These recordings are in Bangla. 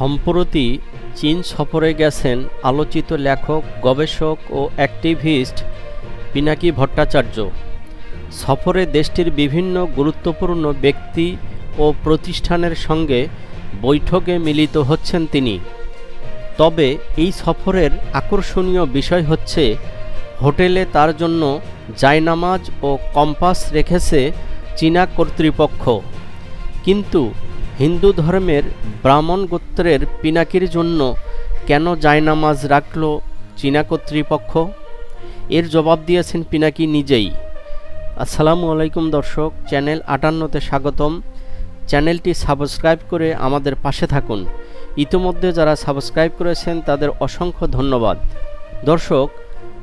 সম্প্রতি চীন সফরে গেছেন আলোচিত লেখক, গবেষক ও অ্যাক্টিভিস্ট পিনাকি ভট্টাচার্য। সফরে দেশটির বিভিন্ন গুরুত্বপূর্ণ ব্যক্তি ও প্রতিষ্ঠানের সঙ্গে বৈঠকে মিলিত হচ্ছেন তিনি। তবে এই সফরের আকর্ষণীয় বিষয় হচ্ছে, হোটেলে তার জন্য জায়নামাজ ও কম্পাস রেখেছে চীনা কর্তৃপক্ষ। কিন্তু হিন্দু ধর্মের ব্রাহ্মণ গোত্রের পিনাকির জন্য কেন জায়নামাজ রাখল চীনা কর্তৃপক্ষ? এর জবাব দিয়েছেন পিনাকি নিজেই। আসসালামু আলাইকুম দর্শক, চ্যানেল আটান্নতে স্বাগতম। চ্যানেলটি সাবস্ক্রাইব করে আমাদের পাশে থাকুন। ইতোমধ্যে যারা সাবস্ক্রাইব করেছেন তাদের অসংখ্য ধন্যবাদ। দর্শক,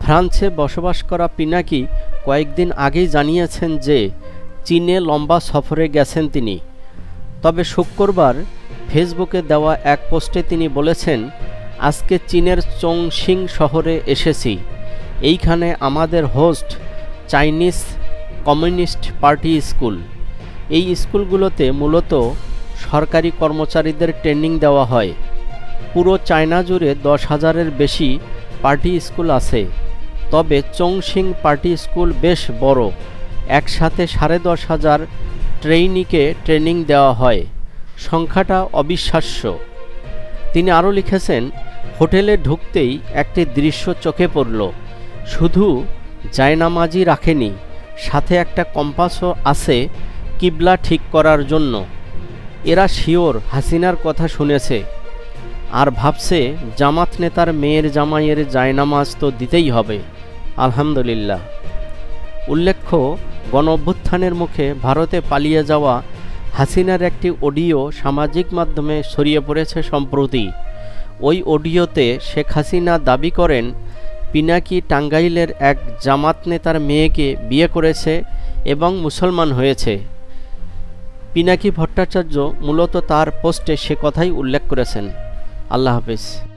ফ্রান্সে বসবাস করা পিনাকি কয়েকদিন আগেই জানিয়েছেন যে চীনে লম্বা সফরে গেছেন তিনি। তবে শুক্রবার ফেসবুকে দেওয়া এক পোস্টে তিনি বলেছেন, আজকে চীনের চংশিং শহরে এসেছি। এইখানে আমাদের host Chinese communist party school. এই স্কুলগুলোতে মূলত সরকারি কর্মচারীদের ট্রেনিং দেওয়া হয়। পুরো চায়না জুড়ে দশ হাজারের বেশি পার্টি স্কুল আছে। তবে চংশিং পার্টি স্কুল বেশ বড়। একসাথে সাড়ে দশ হাজার ট্রেইনিকে ট্রেনিং দেওয়া হয়। সংখ্যাটা অবিশ্বাস্য। তিনি আরও লিখেছেন, হোটেলে ঢুকতেই একটি দৃশ্য চোখে পড়ল। শুধু জায়নামাজি রাখেনি, সাথে একটা কম্পাসও আছে কিবলা ঠিক করার জন্য। এরা শিওর হাসিনার কথা শুনেছে। আর ভাবছে, জামাত নেতার মেয়ের জামাইয়ের জায়নামাজ তো দিতেই হবে। আলহামদুলিল্লাহ। উল্লেখ্য গণ অভ্যুত্থানের মুখে ভারতে পালিয়ে যাওয়া হাসিনার একটি অডিও সামাজিক মাধ্যমে ছড়িয়ে পড়েছে সম্প্রতি। ওই অডিওতে শেখ হাসিনা দাবি করেন, পিনাকি টাঙ্গাইলের এক জামাত নেতার মেয়েকে বিয়ে করেছে এবং মুসলমান হয়েছে। পিনাকি ভট্টাচার্য মূলত তার পোস্টে সে কথাই উল্লেখ করেছেন। আল্লাহ হাফিজ।